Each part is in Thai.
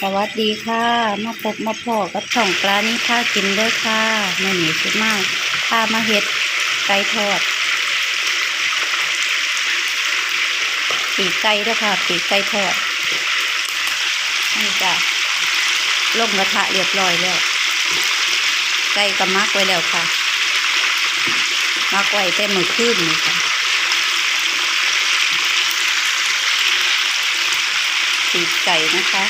สวัสดีค่ะ มาพบมาพอกับช่องปลานี้ค่ากินเด้อค่ะแม่หนีชุดมากพามาเฮ็ดไก่ทอด ปีกไก่เด้อค่ะ ปีกไก่ทอด นี่จ้ะลงกระทะเรียบร้อยแล้ว ไก่ก็มักไว้แล้วค่ะ มักไว้แต่มือขึ้นนี่ค่ะปีกไก่นะคะ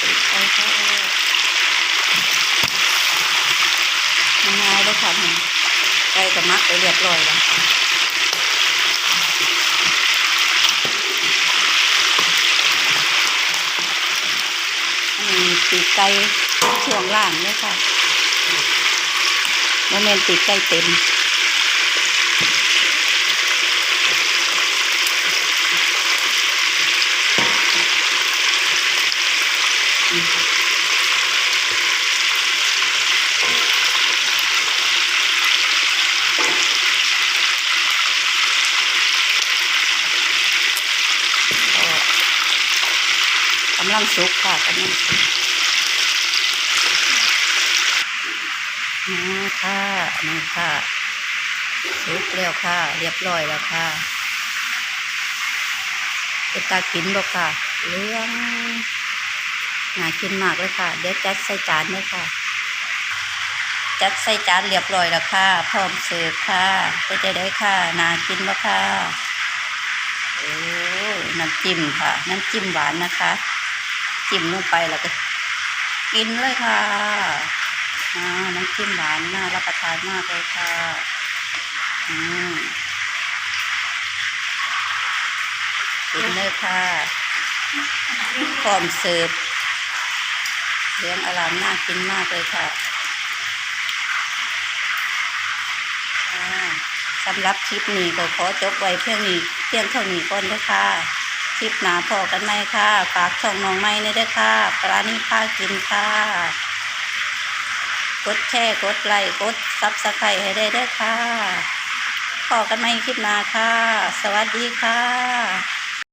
ปีกไก่ทอด ง่ายๆเลยค่ะมันไก่ก็มักไปเรียบร้อยแล้วอันนี้ปีกไก่ช่วงล่างเนี่ยค่ะโมเมนปีกไก่เต็มำลังสุกค่ะกำลังสุกนี่ค่ะนี่ค่ะ สุกแล้วค่ะ เรียบร้อยแล้วค่ะเป็นตากินบ่ค่ะเรื่องน่ากินมากเลยค่ะ เดี๋ยวจัดใส่จานเลยค่ะ จัดใส่จานเรียบร้อยแล้วค่ะ พร้อมเสิร์ฟค่ะเป็จะได้ค่ะน่ากินบ่ค่ะโอ้น้ำจิ้มค่ะ น้ำจิ้มหวานนะคะ จิ้มลงไปแล้วก็กินเลยค่ะอ่าน้ำจิ้มหวานน่ารับประทานมากเลยค่ะอืมกินเลยค่ะพร้อมเสิร์ฟเลี้ยงอารามน่ากินมากเลยค่ะอ่าสำหรับคลิปนี้ก็ขอจบไว้เพียงนี้เพียงเท่านี้ก่อนนะคะ ลิปหนาพอกันไหมค่ะฝากช่องน้องไม้ในเด้ค่ะปลานี่ค่ากินค่ะ กดแชร์กดไลค์กดซับสไครต์ให้ได้ด้อค่ะพอกันไหมคลิปหนาค่ะ สวัสดีค่ะ